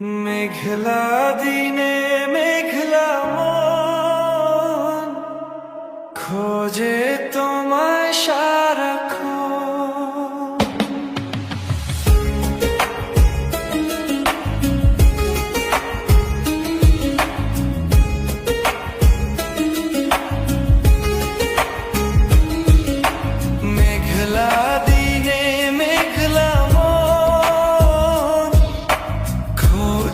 মেঘলা দিনে মেঘলা মন খোঁজে তোমায়